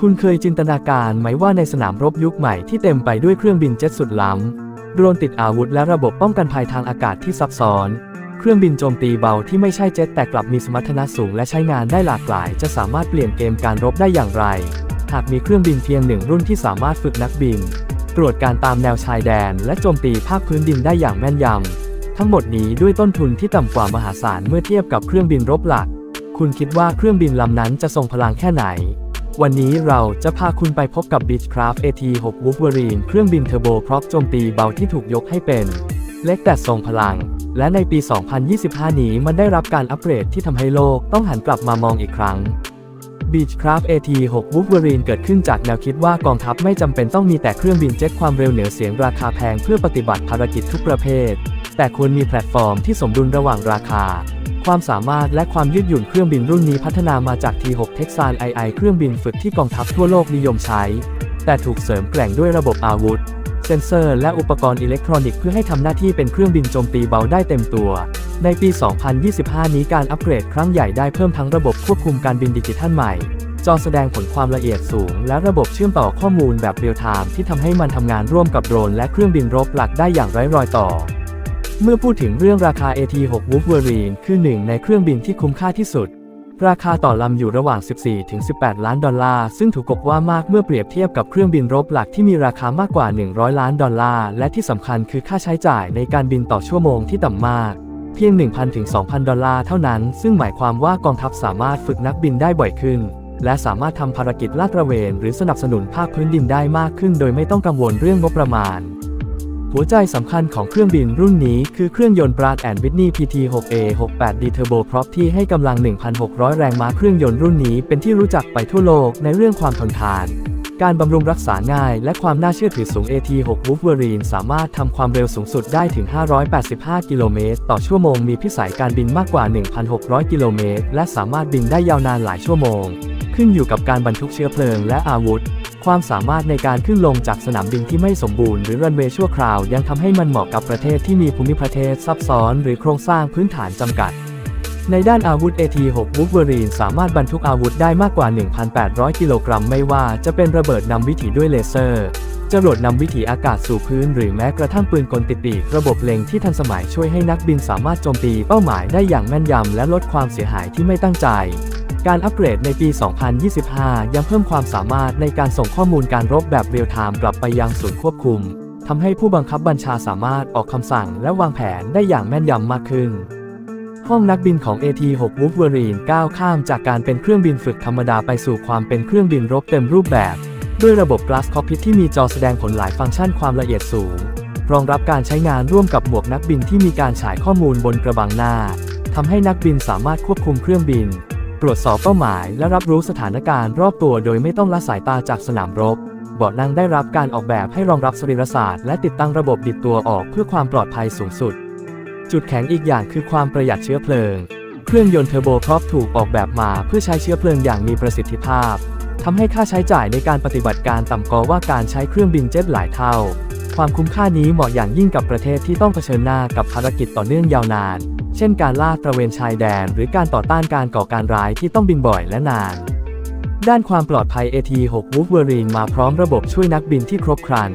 คุณเคยจินตนาการไหมว่าในสนามรบยุคใหม่ที่เต็มไปด้วยเครื่องบินเจ็ตสุดล้ำ โดรนติดอาวุธและระบบป้องกันภัยทางอากาศที่ซับซ้อน เครื่องบินโจมตีเบาที่ไม่ใช่เจ็ตแต่กลับมีสมรรถนะสูงและใช้งานได้หลากหลาย จะสามารถเปลี่ยนเกมการรบได้อย่างไร หากมีเครื่องบินเพียงหนึ่งรุ่นที่สามารถฝึกนักบิน ตรวจการตามแนวชายแดน และโจมตีภาคพื้นดินได้อย่างแม่นยำ ทั้งหมดนี้ด้วยต้นทุนที่ต่ำกว่ามหาศาลเมื่อเทียบกับเครื่องบินรบหลัก คุณคิดว่าเครื่องบินลำนั้นจะทรงพลังแค่ไหน วันนี้เราจะพาคุณไปพบกับ Beechcraft AT6 Wolverine เครื่องบินเทอร์โบพร็อพโจมตีเบาที่ถูกยกให้เป็น เล็กแต่ทรงพลัง และในปี 2025 นี้มันได้รับการอัปเกรดที่ทำให้โลกต้องหันกลับมามองอีกครั้ง Beechcraft AT6 Wolverine เกิดขึ้นจากแนวคิดว่ากองทัพไม่จำเป็นต้องมีแต่เครื่องบินเจ็ตความเร็วเหนือเสียงราคาแพงเพื่อปฏิบัติภารกิจทุกประเภท แต่ควรมีแพลตฟอร์มที่สมดุลระหว่างราคา ความสามารถและความยืดหยุ่นเครื่องบินรุ่นนี้พัฒนามาจาก T6 Texan II เครื่องบินฝึกที่กองทัพทั่วโลกนิยมใช้ แต่ถูกเสริมแกร่งด้วยระบบอาวุธ เซ็นเซอร์ และอุปกรณ์อิเล็กทรอนิกส์เพื่อให้ทำหน้าที่เป็นเครื่องบินโจมตีเบาได้เต็มตัว ในปี 2025 นี้การอัปเกรดครั้งใหญ่ได้เพิ่มทั้งระบบควบคุมการบินดิจิทัลใหม่ จอแสดงผลความละเอียดสูง และระบบเชื่อมต่อข้อมูลแบบเรียลไทม์ที่ทำให้มันทำงานร่วมกับโดรนและเครื่องบินรบหลักได้อย่างไร้รอยต่อ เมื่อพูดถึงเรื่องราคา AT6 Wolverine คือหนึ่งในเครื่องบินที่คุ้มค่าที่สุด ราคาต่อลำอยู่ระหว่าง 14-18 ล้านดอลลาร์ ซึ่งถูกกบว่ามากเมื่อเปรียบเทียบกับเครื่องบินรบหลักที่มีราคามากกว่า 100 ล้านดอลลาร์ และที่สำคัญคือค่าใช้จ่ายในการบินต่อชั่วโมงที่ต่ำมาก เพียง 1,000 ถึง 2,000 ดอลลาร์เท่านั้น ซึ่งหมายความว่ากองทัพสามารถฝึกนักบินได้บ่อยขึ้น และสามารถทำภารกิจลาดตระเวน หรือสนับสนุนภาคพื้นดินได้มากขึ้น โดยไม่ต้องกังวลเรื่องงบประมาณ หัวใจสำคัญของเครื่องบินรุ่นนี้คือเครื่องยนต์ Pratt Whitney PT6A68D Turboprop ที่ให้กำลัง 1,600 แรงม้าเครื่องยนต์รุ่นนี้เป็นที่รู้จักไปทั่วโลกในเรื่องความทนทาน การบำรุงรักษาง่ายและความน่าเชื่อถือสูง AT6 Wolverine สามารถทำความเร็วสูงสุดได้ถึง 585 กิโลเมตรต่อชั่วโมง มีพิสัยการบินมากกว่า 1,600 กิโลเมตรและสามารถบินได้ยาวนานหลายชั่วโมง ขึ้นอยู่กับการบรรทุกเชื้อเพลิงและอาวุธ ความสามารถในการขึ้นลงจากสนามบินที่ไม่สมบูรณ์หรือรันเวย์ชั่วคราวยังทำให้มันเหมาะกับประเทศที่มีภูมิประเทศซับซ้อนหรือโครงสร้างพื้นฐานจำกัดในด้านอาวุธ AT6 Wolverine สามารถบรรทุกอาวุธได้มากกว่า 1,800 กิโลกรัมไม่ว่าจะเป็นระเบิดนำวิถีด้วยเลเซอร์ จรวดนำวิถีอากาศสู่พื้น หรือแม้กระทั่งปืนกลติดปีกระบบเล็งที่ทันสมัยช่วยให้นักบินสามารถโจมตีเป้าหมายได้อย่างแม่นยำและลดความเสียหายที่ไม่ตั้งใจ การอัปเกรดในปี 2025 ยังเพิ่มความสามารถในการส่งข้อมูลการรบแบบเรียลไทม์กลับไปยังศูนย์ควบคุมทำให้ผู้บังคับบัญชาสามารถออกคำสั่งและวางแผนได้อย่างแม่นยำมากขึ้น ห้องนักบินของ AT6 Wolverine ก้าวข้ามจากการเป็นเครื่องบินฝึกธรรมดาไปสู่ความเป็นเครื่องบินรบเต็มรูปแบบ ด้วยระบบ Glass Cockpit ที่มีจอแสดงผลหลายฟังก์ชันความละเอียดสูง รองรับการใช้งานร่วมกับหมวกนักบินที่มีการฉายข้อมูลบนกระบังหน้าทำให้นักบินสามารถควบคุมเครื่องบิน ตรวจสอบเป้าหมายและรับรู้สถานการณ์รอบตัวโดยไม่ต้องละสายตาจากสนามรบเบาะนั่งได้รับการออกแบบให้รองรับสรีรศาสตร์และติดตั้งระบบบิดตัวออกเพื่อความปลอดภัยสูงสุด จุดแข็งอีกอย่างคือความประหยัดเชื้อเพลิง เครื่องยนต์เทอร์โบพร็อพถูกออกแบบมาเพื่อใช้เชื้อเพลิงอย่างมีประสิทธิภาพทำให้ค่าใช้จ่ายในการปฏิบัติการต่ำกว่าการใช้เครื่องบินเจ็ตหลายเท่า ความคุ้มค่านี้เหมาะอย่างยิ่งกับประเทศที่ต้องเผชิญหน้ากับภารกิจต่อเนื่องยาวนาน เช่นการลาดตระเวนชายแดน หรือการต่อต้านการก่อการร้ายที่ต้องบินบ่อยและนาน ด้านความปลอดภัย AT6 Wolverine มาพร้อมระบบช่วยนักบินที่ครบครัน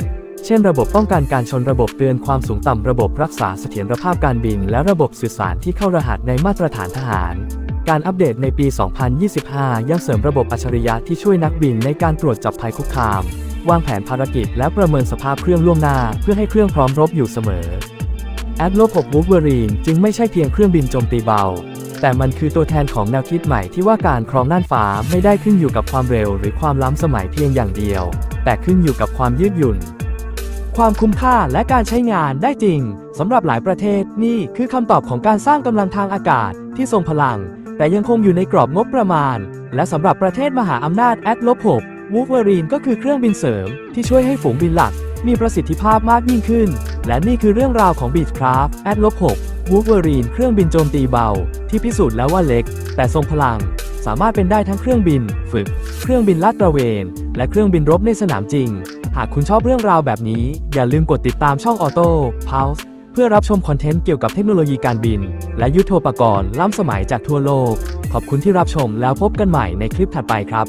เช่นระบบป้องกันการชนระบบเตือนความสูงต่ำระบบรักษาเสถียรภาพการบิน และระบบสื่อสารที่เข้ารหัสในมาตรฐานทหาร การอัปเดตในปี 2025 ยังเสริมระบบอัจฉริยะที่ช่วยนักบินในการตรวจจับภัยคุกคาม วางแผนภารกิจและประเมินสภาพเครื่องล่วงหน้า เพื่อให้เครื่องพร้อมรบอยู่เสมอ a d l o 6 Wolverine จึงไม่ใช่เพียงเครื่องบินโจมตีเบา แต่มันคือตัวแทนของแนวคิดใหม่ที่ว่าการครองน่านฟ้าไม่ได้ขึ้นอยู่กับความเร็วหรือความล้ำสมัยเพียงอย่างเดียว แต่ขึ้นอยู่กับความยืดหยุ่น ความคุ้มค่าและการใช้งานได้จริงสำหรับหลายประเทศนี่คือคำตอบของการสร้างกำลังทางอากาศที่ทรงพลัง แต่ยังคงอยู่ในกรอบงบประมาณ และสำหรับประเทศมหาอำนาจแอดลบ6 Wolverine ก็คือเครื่องบินเสริมที่ช่วยให้ฝูงบินหลักมีประสิทธิภาพมากยิ่งขึ้น และนี่คือเรื่องราวของ Beechcraft แอดลบ6 Wolverine เครื่องบินโจมตีเบา ที่พิสูจน์แล้วว่าเล็ก แต่ทรงพลัง สามารถเป็นได้ทั้งเครื่องบิน ฝึก เครื่องบินลาดตระเวน และเครื่องบินรบในสนามจริง หากคุณชอบเรื่องราวแบบนี้ อย่าลืมกดติดตามช่อง Auto Pulse เพื่อรับชมคอนเทนต์เกี่ยวกับเทคโนโลยีการบิน และยุทโธปกรณ์ล้ำสมัยจากทั่วโลก ขอบคุณที่รับชมแล้วพบกันใหม่ในคลิปถัดไปครับ